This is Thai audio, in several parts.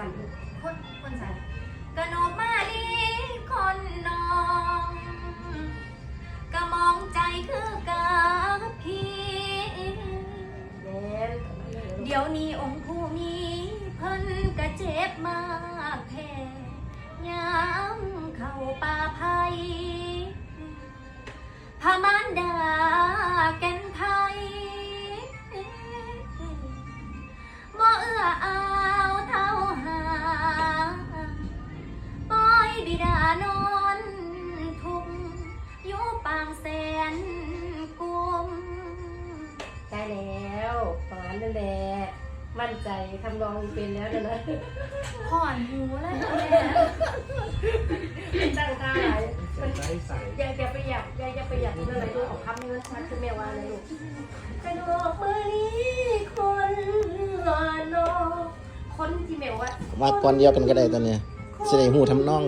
สั่นคนคนใส่กะนกมาลีคนน้องกะมองใจคือกับพี่แม่นเดี๋ยวนี้องค์ผู้มีเพิ่นกะเจ็บมากแท้ยามเข้าป่าไผ่พามา นกุมได้แล้วประมาณนั่นแหละมั่นใจทำนองเป็นแล้วนะนะผ่อนหูแล้วจ้ะแม่ตั้งท่าหลายมัน ใส่ใส่อย่าอย่าไปหยับอย่าอย่าไปหยับอะไรลูกออกคำนี้มันชัดคือแม่ว่าเลยลูกกระดอกมือนี้คนนอกคนที่แม่ว่า วาดก่อนเดียวกันก็ได้ตอนเนี้ยสิได้หูทำนอง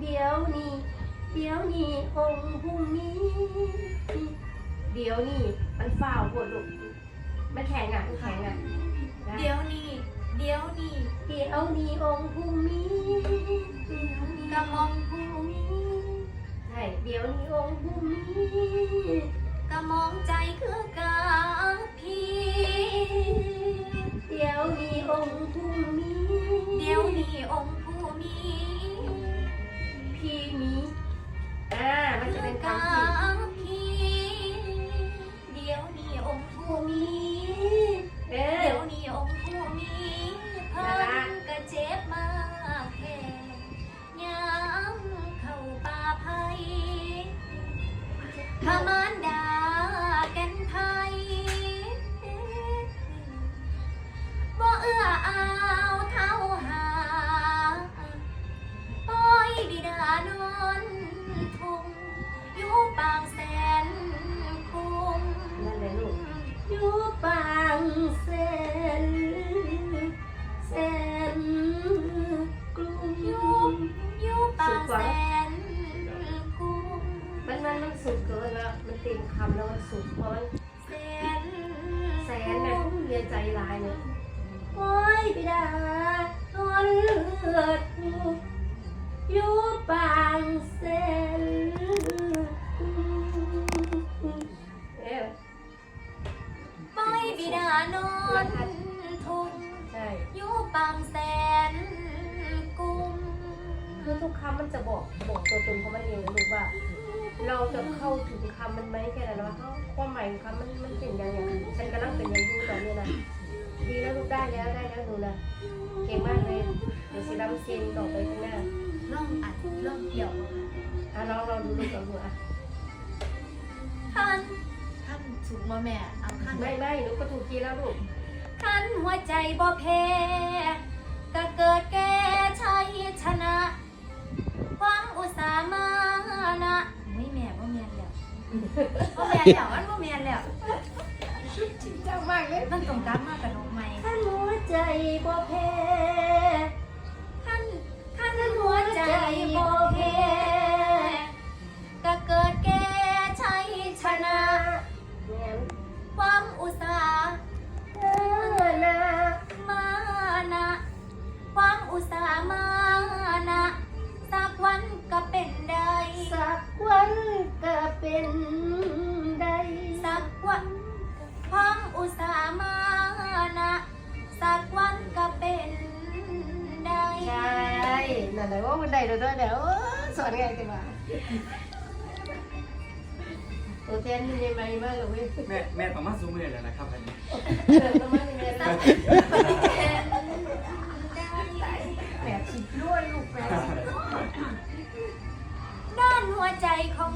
เดี๋ยวนี่เดี๋ยวนี่องค์ผู้มีเดี๋ยวนี่มันฝ้าวปวดลูกมันแข็งอะมันแข็งอะนะเดี๋ยวนี้ เดี๋ยวนี้เดี๋ยวนี่องค์ผู้มีเดี๋ยวนี่กะมองผู้มีใช่เดี๋ยวนี้องค์ผู้มีกะมองใจคือกับพี่เดี๋ยวนี้องค์ผู้มีเดี๋ยวนี้องค์ อ่า ปางแสนแสนกรุงอยู่อยู่ปางแสนกุ้งมันมันมันสุดเกินแล้วมันเต็มคำแล้วมันสุดเพราะมันแสนแสนแบบเรียนใจร้ายเลยโอ้ยพี่ดานอนเลือดยู่ปางแสน บิดานอนทุ่งใช่อยู่ปางแสนกุ้งคือทุกคำมันจะบอกบอกตัวตนของมันเองนะลูกว่า เราจะเข้าถึงคำมันไหมแค่นั้นว่าความหมายของคำมันมันเป็นยังไงฉันกำลังเป็นอยังดูตอนนี้นะดีแล้วลูกได้แล้วได้แล้วหนูนะเก่งมากเลยเดี๋ยวสิรำเซียนต่อไปข้างหน้าเริ่มอัดเริ่มเกี่ยวอะลองลองดูลูกลองดูอะานถูกมาแม่เอาท่านไม่ไม่หนูก็ถูกทีแล้วลูกขันหัวใจบ่แพ้ก็เกิดแก่ชัยชนะ ความอุตสามานะไม่แม่บ่แม่นแล้วบ่แม่นแล้วมันบ่แม่นแล้วจริงจังมากเลยมันตรงกลับมากับน้องใหม่ถ้าหัวใจบ่แพ้ ได้แล้วด้วยแล้วสอนไงกันวะตัวแทนมันยังไงบ้างเหรอเว้ยแม่แม่ต้องมาซูมเลยแล้วนะครับอันนี้เดินมาเป็นไงล่ะเป็นได้แปดสิบด้วยลูกแปดสิบด้านหัวใจของ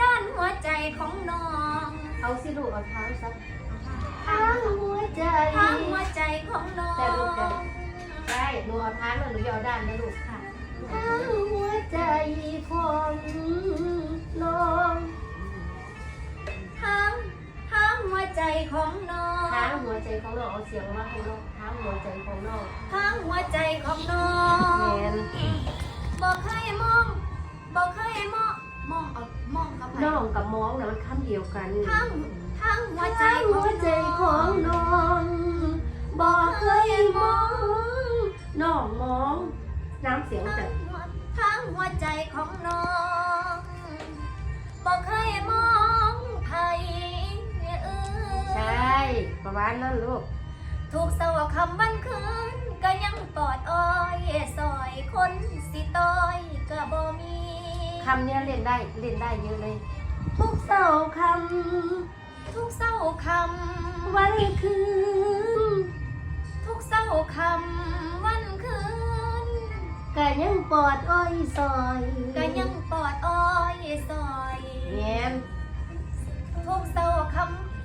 ด้านหัวใจของน้อง เอาสิลูกเอาเท้าซะทางหัวใจทางหัวใจของน้องแต่ลูกแต่ได้หนูเอาเท้าแล้วหนูอย่าเอาด้านนะลูก ของน้องทางทางหัวใจของน้องทางหัวใจของน้องเอาเสียงมาให้น้องทางหัวใจของน้องทางหัวใจของน้องแม่นบอกเคยมองบอกเคยมองมองเอามองกับไผน้องกับมองนะมันคำเดียวกันทางทางหัวใจทางหัวใจของน้องบอกเคยมองน้องมองน้ำเสียงทาแต่งหัวทางหัว ใจของน้องบอกเคยมองไผเออใช่ ประมาณนั้นลูก ถูกเสาคำวันคืน ก็ยังปอดอ้อยซอยคนสิต้อยก็บ่มีคำเนี้ยเล่นได้เล่นได้เยอะเลย ทุกเสาร์คทุกเศร้าคำวันคืนำทุกเศร้าคำวันคืน ก็ยังปอดอ้อยซอยก็ยังปอดอ้อยซอยแง้มทุกเศร้าค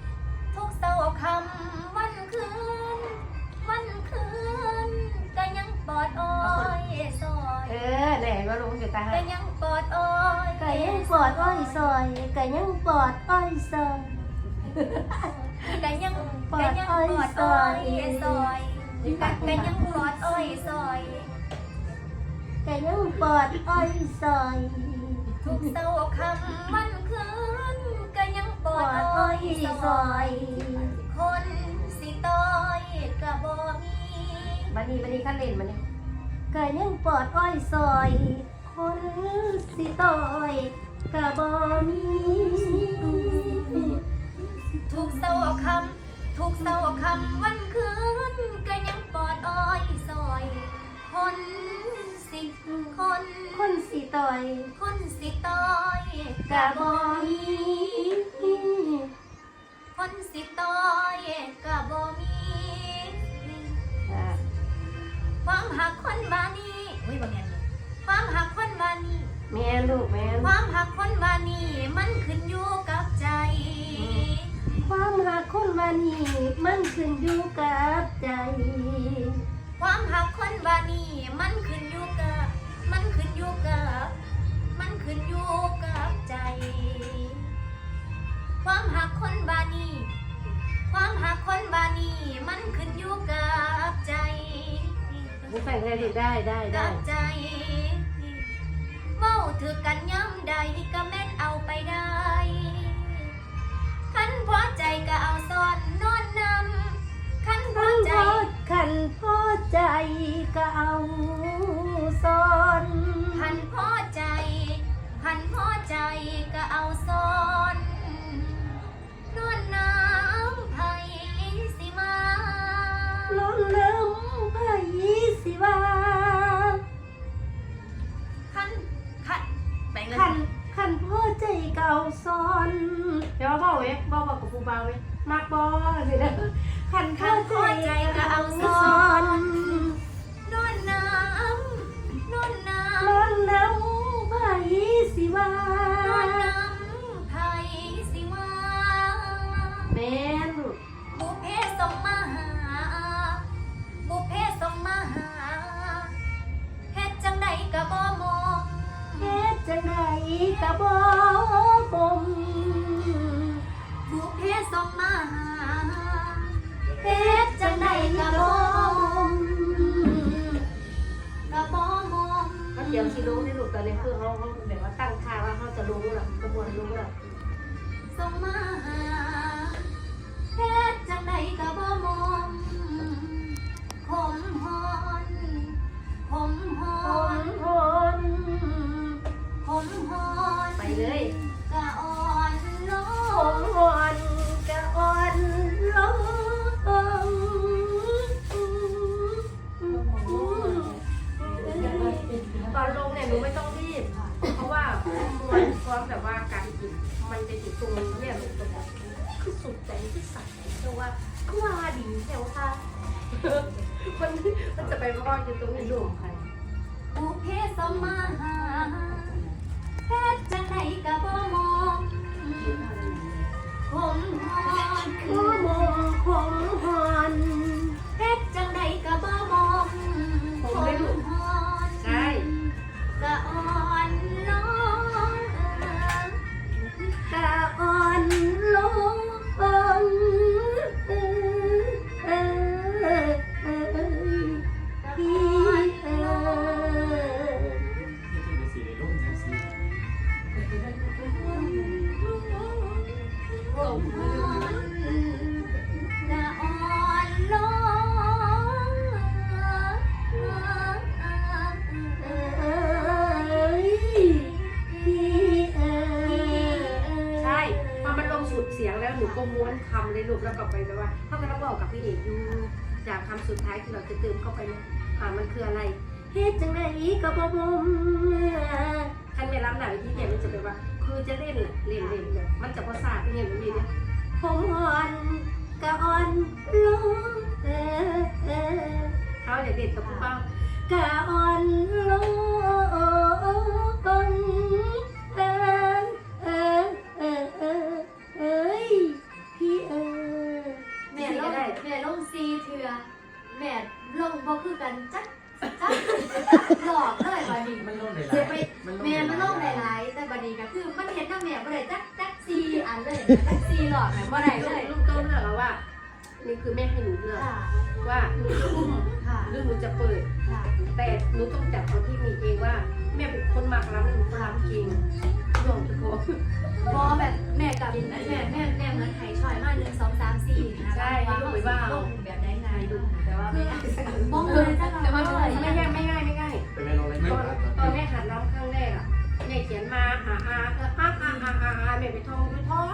ำทุกเศร้าคำวันคืน วันคืนก็ยังปอดอ้อยซอยเออไหนว่าลุงจะตายก็ยังปอดอ้อยก็ยังปอดอ้อยซอยก็ยังปอดอ้อยซอยก็ยังปอก็ดยังอ้อยปอดซอ้ออยยซอยก็ยังปอดอ้อยซอย ก็ยังปอดอ้อยซอยทุกเศร้าคำวันคืนก็ยังปปออดดอ้อ้ออยยซซออยย คนสิต้อยก็บ่มีบันนี้บันนี้ขั้นเล่นมาเนี่ยก็ยังปอดอ้อยซอย คนสิต้อยก็บ่มีทุกเศร้าคำทุกเศร้าคำวันคืนก็ อยคนสิต้อยก็ก็บ่บ่มีมีคนสิต้อยก็บ่มีอ่าความหักคนบานีอุ้ยบางอย่างเนี่ยความหักคนบานีแม่ลูกแม่ความหักคนบานีมันขึ้นอยู่กับใจ ความหักคนวันนี้มันขึ้นอยู่กับใจ ความหักคนบานีมันขึ้นอยู่กับมันขึ้นอยู่กับมัน ขึ้นอยู่กับใจ ความหักคนบานีความหักคนบานีมันขึ้นอยู่กับใจบุแต่งได้ลูกได้ได้ได้กับใจเมาถือกันย้ำใดก็แม่นเอาไปได้ขันพอใจก็เอาซ่อนนอนนำขันพอขันใจพอขันพอใจก็เอาซ้อนขันพอ ใจขันพอใจก็เอาซ้อน มันเดี๋ยวสิรู้ในลูกตอนนี้คือเขาเขาแบบว่าตั้งท่าว่าเขาจะรู้ล่ะกระบวนรู้ล่ะสมมาหาเฮ็ดจังใดก็บ่มอง เดี๋ยวค่ะ มันมันจะไปรอดอยู่ตรงนี้ดูใครบุพเพสมาหาเพชรจะไหนกับบ่มองผมทอนคือ ก็ม้วนคำเลยลูกแล้วก็ไปแบบว่าเขาก็ต้องบอกกับพี่เอกอยู่จากคำสุดท้ายที่เราจะเติมเข้าไปเนี่ยอ่ามันคืออะไรเฮ็ดจังไดก็บ่บ่มคันไม่รับหน้าวิธีเนี่ยมันจะแบบว่า คือจะเล่นเล่นเล่นเนี่ยมันจะภาษาเป็นอย่างนี้เนี่ยผมอ่อนกะอ่อนลงเออเออเขาอยากเด็ดกับผู้เป้ากะอ่อนลง ซีหลอกแม่บ่ได้ลูเลกยลูกต้องเลือกแล้วว่า นี่คือแม่ให้หนูเลือกค่ะว่าหนูจะอุ้มค่ะหรือหนูจะเปิดค่ะแต่หนูต้องจับเอาที่มีเองว่า แม่เป็นคนมากล้ำหนูก็ล้ำจริงยอมจะขอพอแบบแม่กับแม่แม่แม่แม่เหมือนไข่ชอยมา1 2 3 4นะใช่ว่าลูกเขาไปว่าลงแบบได้ไงดูแต่ว่าไม่ง่ายมองเลยจังแต่ว่าเลไม่ยง่ายไม่ง่ายไม่ง่ายๆเป็นแม่ลงเลยตอนตอนแม่หัดร้องครั้งแรกอะแม่เขียนมาอ่าอ่าเอออ่าอ่าอ่าอ่าแม่ไปท่องไปท่อง